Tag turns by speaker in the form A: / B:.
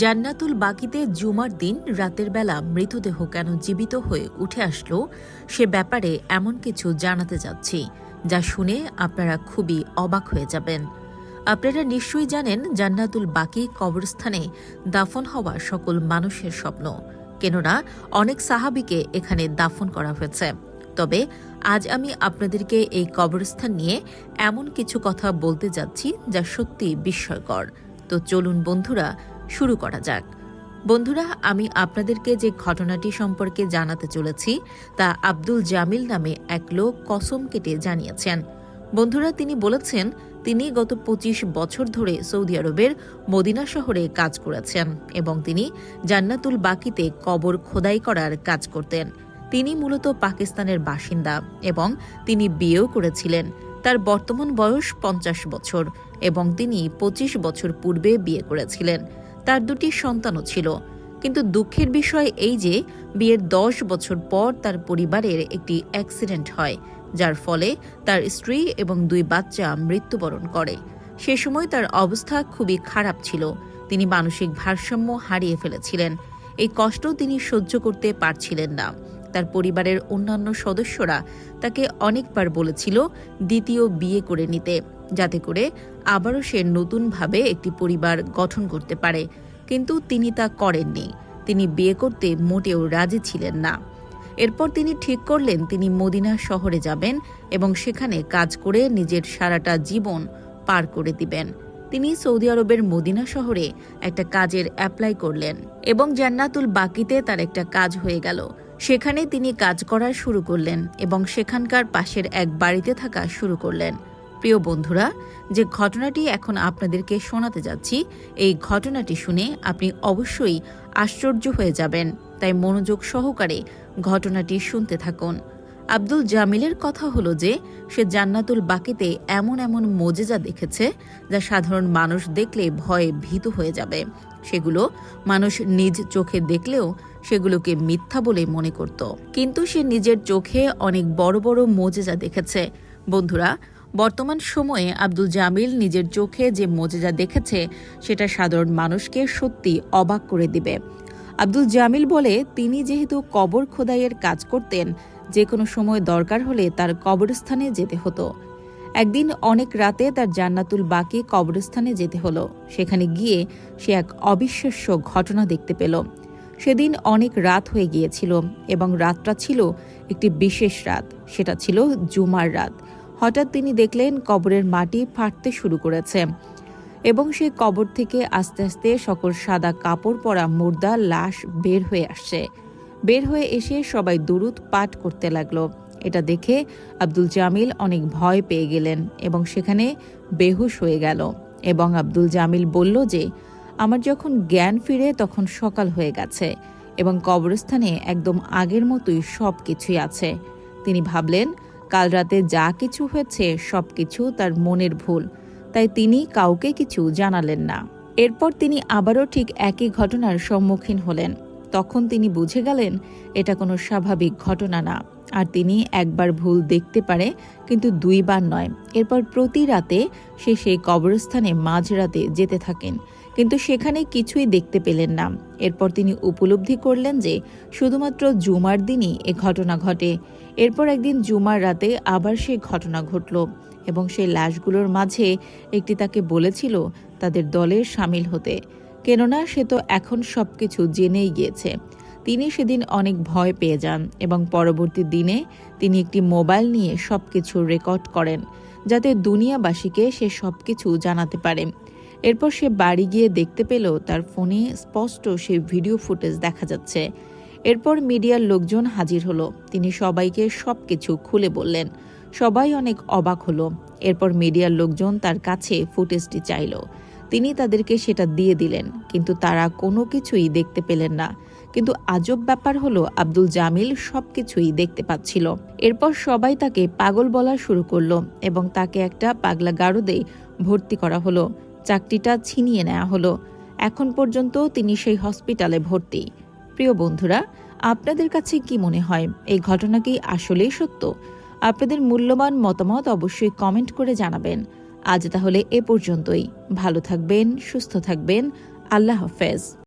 A: জান্নাতুল বাকিতে জুমার দিন রাতের বেলা মৃতদেহ কেন জীবিত হয়ে উঠে আসলো, সে ব্যাপারে এমন কিছু জানাতে যাচ্ছি, যা শুনে আপনারা খুবই অবাক হয়ে যাবেন। আপনারা নিশ্চয়ই জানেন জান্নাতুল বাকি কবরস্থানে দাফন হওয়া সকল মানুষের স্বপ্ন, কেননা অনেক সাহাবিকে এখানে দাফন করা হয়েছে। তবে আজ আমি আপনাদেরকে এই কবরস্থান নিয়ে এমন কিছু কথা বলতে যাচ্ছি যা সত্যি বিস্ময়কর। তো চলুন বন্ধুরা শুরু করা যাক। বন্ধুরা, আমি আপনাদেরকে যে ঘটনাটি সম্পর্কে জানাতে চলেছি, তা আব্দুল জামিল নামে এক লোক কসম কেটে জানিয়েছেন। বন্ধুরা, তিনি বলেছেন, তিনি গত পঁচিশ বছর ধরে সৌদি আরবের মদিনা শহরে কাজ করেছেন এবং তিনি জান্নাতুল বাকিতে কবর খোদাই করার কাজ করতেন। তিনি মূলত পাকিস্তানের বাসিন্দা এবং তিনি বিয়েও করেছিলেন। তার বর্তমান বয়স পঞ্চাশ বছর এবং তিনি পঁচিশ বছর পূর্বে বিয়ে করেছিলেন। তার দুটি সন্তানও ছিল। কিন্তু দুঃখের বিষয় এই যে, বিয়ের দশ বছর পর তার পরিবারের একটি অ্যাক্সিডেন্ট হয়, যার ফলে তার স্ত্রী এবং দুই বাচ্চা মৃত্যুবরণ করে। সে সময় তার অবস্থা খুবই খারাপ ছিল। তিনি মানসিক ভারসাম্য হারিয়ে ফেলেছিলেন। এই কষ্ট তিনি সহ্য করতে পারছিলেন না। তার পরিবারের অন্যান্য সদস্যরা তাকে অনেকবার বলেছিল, দ্বিতীয় বিয়ে করে নিতে। যাতে করে আবারও সে নতুনভাবে একটি পরিবার গঠন করতে পারে। কিন্তু তিনি তা করেননি। তিনি বিয়ে করতে মোটেও রাজি ছিলেন না। এরপর তিনি ঠিক করলেন তিনি মদিনা শহরে যাবেন এবং সেখানে কাজ করে নিজের সারাটা জীবন পার করে দিবেন। তিনি সৌদি আরবের মদিনা শহরে একটা কাজের অ্যাপ্লাই করলেন এবং জান্নাতুল বাকিতে তার একটা কাজ হয়ে গেল। সেখানে তিনি কাজ করা শুরু করলেন এবং সেখানকার পাশের এক বাড়িতে থাকা শুরু করলেন। প্রিয় বন্ধুরা, যে ঘটনাটি এখন আপনাদেরকে শোনাতে যাচ্ছি, এই ঘটনাটি শুনে আপনি অবশ্যই আশ্চর্য হয়ে যাবেন। তাই মনোযোগ সহকারে ঘটনাটি শুনতে থাকুন। আব্দুল জামিলের কথা হলো যে, সে জান্নাতুল বাকিতে এমন এমন মোজেজা দেখেছে, যা সাধারণ মানুষ দেখলে ভয়ে ভীত হয়ে যাবে। সেগুলো মানুষ নিজ চোখে দেখলেও সেগুলোকে মিথ্যা বলে মনে করত। কিন্তু সে নিজের চোখে অনেক বড় বড় মোজেজা দেখেছে। বন্ধুরা বর্তমান সময়ে আব্দুল জামিল নিজের চোখে যে মোজেজা দেখেছে, সেটা সাধারণ মানুষকে সত্যি অবাক করে দিবে। আব্দুল জামিল বলে, তিনি যেহেতু কবর খোদাইয়ের কাজ করতেন যে কোনো সময় দরকার হলে তার কবরস্থানে যেতে হতো। একদিন অনেক রাতে তার জান্নাতুল বাকি কবরস্থানে যেতে হলো। সেখানে গিয়ে সে এক অবিশ্বাস্য ঘটনা দেখতে পেল। সেদিন অনেক রাত হয়ে গিয়েছিল এবং রাতটা ছিল একটি বিশেষ রাত। সেটা ছিল জুমার রাত। হঠাৎ তিনি দেখলেন কবরের মাটি ফাটতে শুরু করেছে এবং সে কবর থেকে আস্তে আস্তে সকল সাদা কাপড় পরা মুর্দা লাশ বের হয়ে আসছে। বের হয়ে এসে সবাই দুরুদ পাঠ করতে লাগল। এটা দেখে আব্দুল জামিল অনেক ভয় পেয়ে গেলেন এবং সেখানে বেহুশ হয়ে গেল এবং আব্দুল জামিল বলল যে, আমার যখন জ্ঞান ফিরে তখন সকাল হয়ে গেছে এবং কবরস্থানে একদম আগের মতোই সব কিছুই আছে। তিনি ভাবলেন কাল রাতে যা কিছু হয়েছে সব কিছু তার মনের ভুল। তাই তিনি কাউকে কিছু জানালেন না। এরপর তিনি আবারও ঠিক একই ঘটনার সম্মুখীন হলেন। তখন তিনি বুঝে গেলেন, এটা কোনো স্বাভাবিক ঘটনা না। আর তিনি একবার ভুল দেখতে পারে, কিন্তু দুইবার নয়। এরপর প্রতি রাতে সে সেই কবরস্থানে মাঝরাতে যেতে থাকেন। কিন্তু সেখানে কিছুই দেখতে পেলেন না। এরপর তিনি উপলব্ধি করলেন যে শুধুমাত্র জুমার দিনই এ ঘটনা ঘটে। এরপর একদিন জুমার রাতে আবার সেই ঘটনা ঘটল এবং সেই লাশগুলোর মাঝে একটি তাকে বলেছিল তাদের দলের সামিল হতে। কেননা সে তো এখন সব কিছু জেনেই গিয়েছে। তিনি সেদিন অনেক ভয় পেয়ে যান এবং পরবর্তী দিনে তিনি একটি মোবাইল নিয়ে সব কিছু রেকর্ড করেন, যাতে দুনিয়াবাসীকে সে সব কিছু জানাতে পারে। এরপর সে বাড়ি গিয়ে দেখতে পেল তার ফোনে স্পষ্ট সে ভিডিও ফুটেজ দেখা যাচ্ছে। এরপর মিডিয়ার লোকজন হাজির হলো। তিনি সবাইকে সব কিছু খুলে বললেন। সবাই অনেক অবাক হলো। এরপর মিডিয়ার লোকজন তার কাছে ফুটেজটি চাইল। তিনি তাদেরকে সেটা দিয়ে দিলেন, কিন্তু তারা কোনো কিছুই দেখতে পেলেন না। কিন্তু আজব ব্যাপার হলো, আব্দুল জামিল সব কিছুই দেখতে পাচ্ছিল। এরপর সবাই তাকে পাগল বলা শুরু করল এবং তাকে একটা পাগলা গারদে ভর্তি করা হলো। চাকরিটা ছিনিয়ে নেওয়া হলো। এখন পর্যন্ত তিনি সেই হসপিটালে ভর্তি। প্রিয় বন্ধুরা, আপনাদের কাছে কি মনে হয়? এই ঘটনা কি আসলেই সত্য? আপনাদের মূল্যবান মতামত অবশ্যই কমেন্ট করে জানাবেন। আজ তাহলে এ পর্যন্তই। ভালো থাকবেন, সুস্থ থাকবেন। আল্লাহ হাফেজ।